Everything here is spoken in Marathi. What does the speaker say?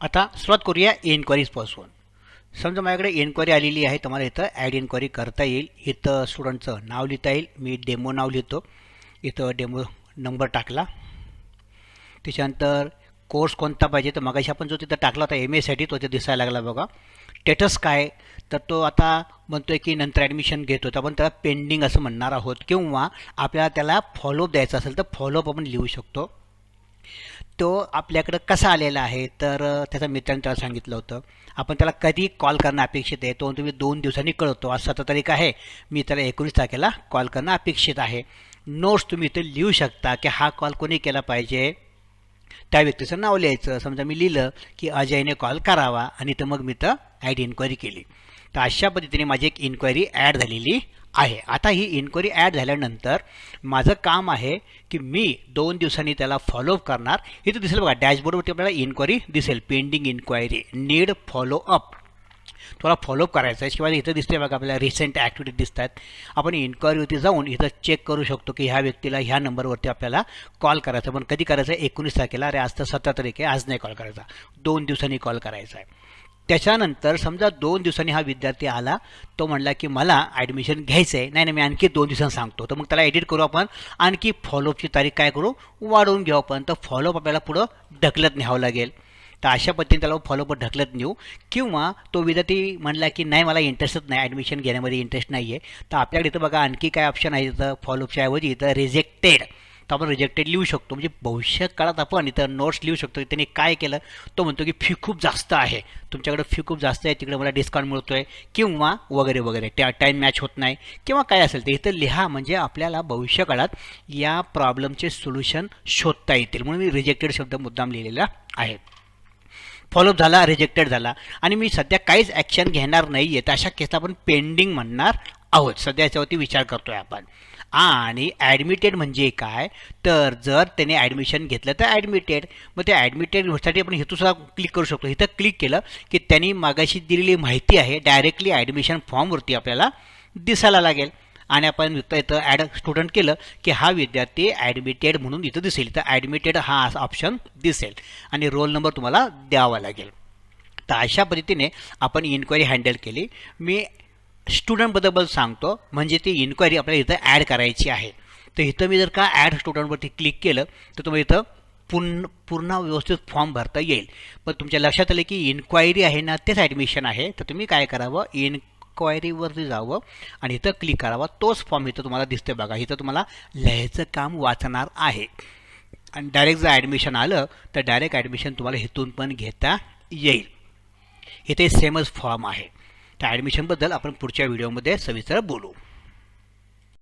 आता सुरुवात करूया एन्क्वायरीजपासून समजा माझ्याकडे एन्क्वायरी आलेली आहे तुम्हाला इथं ॲड एन्क्वायरी करता येईल. इथं स्टुडंटचं नाव लिहिता येईल. मी डेमो नाव लिहितो. इथं डेमो नंबर टाकला. त्याच्यानंतर कोर्स कोणता पाहिजे तर मगाशी आपण जो तिथं टाकला होता एम एसाठी तो तिथे दिसायला लागला बघा. स्टेटस काय? तर तो आता म्हणतो आहे की नंतर ॲडमिशन घेतो. तर आपण त्याला पेंडिंग असं म्हणणार आहोत. किंवा आपल्याला त्याला फॉलोअप द्यायचा असेल तर फॉलोअप आपण लिहू शकतो. तो आपल्याकडं कसा आलेला आहे? तर त्याचा मित्रांनी त्याला सांगितलं होतं. आपण त्याला कधी कॉल करणं अपेक्षित आहे? तो तुम्ही दोन दिवसांनी कळवतो. आज सतरा तारीख आहे. मी त्याला एकोणीस तारखेला कॉल करणं अपेक्षित आहे. नोट्स तुम्ही इथे लिहू शकता की हा कॉल कोणी केला पाहिजे? त्या व्यक्तीचं नाव लिहायचं. समजा मी लिहिलं की अजयने कॉल करावा आणि तर मग मी तर ॲड इन्क्वायरी केली. तर अशा पद्धतीने माझी एक इन्क्वायरी ॲड झालेली आहे. आता ही इन्क्वायरी ॲड झाल्यानंतर माझं काम आहे की मी दोन दिवसांनी त्याला फॉलोअप करणार. इथं दिसेल बघा डॅशबोर्डवरती आपल्याला इन्क्वायरी दिसेल. Pending inquiry need follow up थोडा फॉलोअप करायचं आहे. शिवाय इथं दिसते बघा आपल्याला रिसेंट ॲक्टिव्हिटी दिसत आहेत आपण इन्क्वायरीवरती जाऊन इथं चेक करू शकतो की ह्या व्यक्तीला ह्या नंबरवरती आपल्याला कॉल करायचा पण कधी करायचं आहे? एकोणीस तारखेला. अरे आज तर सतरा तारीख आहे. आज नाही कॉल करायचा. दोन दिवसांनी कॉल करायचा आहे. त्याच्यानंतर समजा दोन दिवसांनी हा विद्यार्थी आला तो म्हणला की मला ॲडमिशन घ्यायचं आहे नाही नाही मी आणखी दोन दिवसांनी सांगतो. तर मग त्याला एडिट करू आपण. आणखी फॉलोअपची तारीख काय करू? वाढवून घेऊ आपण. तर फॉलोअप आपल्याला पुढं ढकलत न्यावं लागेल. तर अशा पद्धतीने त्याला फॉलोअप ढकलत नेऊ. किंवा तो विद्यार्थी म्हणला की नाही मला इंटरेस्टच नाही. ॲडमिशन घेण्यामध्ये इंटरेस्ट नाही आहे तर आपल्याकडे इथं बघा आणखी काय ऑप्शन आहे इथं? फॉलोअपच्या ऐवजी इथं रिजेक्टेड तर आपण रिजेक्टेड लिहू शकतो. म्हणजे भविष्य काळात आपण इथं नोट्स लिहू शकतो. त्यांनी काय केलं? तो म्हणतो की फी खूप जास्त आहे. तुमच्याकडे फी खूप जास्त आहे. तिकडे मला डिस्काउंट मिळतो आहे किंवा वगैरे वगैरे. त्या टाईम मॅच होत नाही. किंवा काय असेल ते. इथं लिहा म्हणजे आपल्याला भविष्य काळात या प्रॉब्लेमचे सोल्युशन शोधता येतील. म्हणून मी रिजेक्टेड शब्द मुद्दाम लिहिलेला आहे. फॉलोअप झाला रिजेक्टेड झाला. आणि मी सध्या काहीच ॲक्शन घेणार नाही आहे तर अशा केसला आपण पेंडिंग म्हणणार आहोत. सध्या याच्यावरती विचार करतो आहे आपण. आणि ॲडमिटेड म्हणजे काय? तर जर त्याने ॲडमिशन घेतलं तर ॲडमिटेड मग त्या ॲडमिटेडसाठी आपण हेतूसुद्धा क्लिक करू शकतो. इथं क्लिक केलं की त्यांनी मागाशी दिलेली माहिती आहे डायरेक्टली ॲडमिशन फॉर्मवरती आपल्याला दिसायला लागेल. आणि आपण इथं इथं ॲड स्टुडंट केलं की हा विद्यार्थी ॲडमिटेड म्हणून इथं दिसेल. तर ॲडमिटेड हा ऑप्शन दिसेल. आणि रोल नंबर तुम्हाला द्यावा लागेल. तर अशा पद्धतीने आपण इन्क्वायरी हँडल केली. मी स्टुडंटबद्दल सांगतो. म्हणजे ती इन्क्वायरी आपल्याला इथं ॲड करायची आहे. तर इथं मी जर का ॲड स्टुडंटवरती क्लिक केलं तर तुम्ही इथं पूर्ण पूर्ण व्यवस्थित फॉर्म भरता येईल. पण तुमच्या लक्षात आलं की इन्क्वायरी आहे ना तेच ॲडमिशन आहे. तर तुम्ही काय करावं? इन्क्वायरीवरती जावं आणि इथं क्लिक करावं. तोच फॉर्म इथं तुम्हाला दिसते बघा. इथं तुम्हाला लिहायचं काम वाचणार आहे. आणि डायरेक्ट जर ॲडमिशन आलं तर डायरेक्ट ॲडमिशन तुम्हाला इथून पण घेता येईल. इथे सेमच फॉर्म आहे. त्या ॲडमिशनबद्दल आपण पुढच्या व्हिडिओमध्ये सविस्तर बोलू.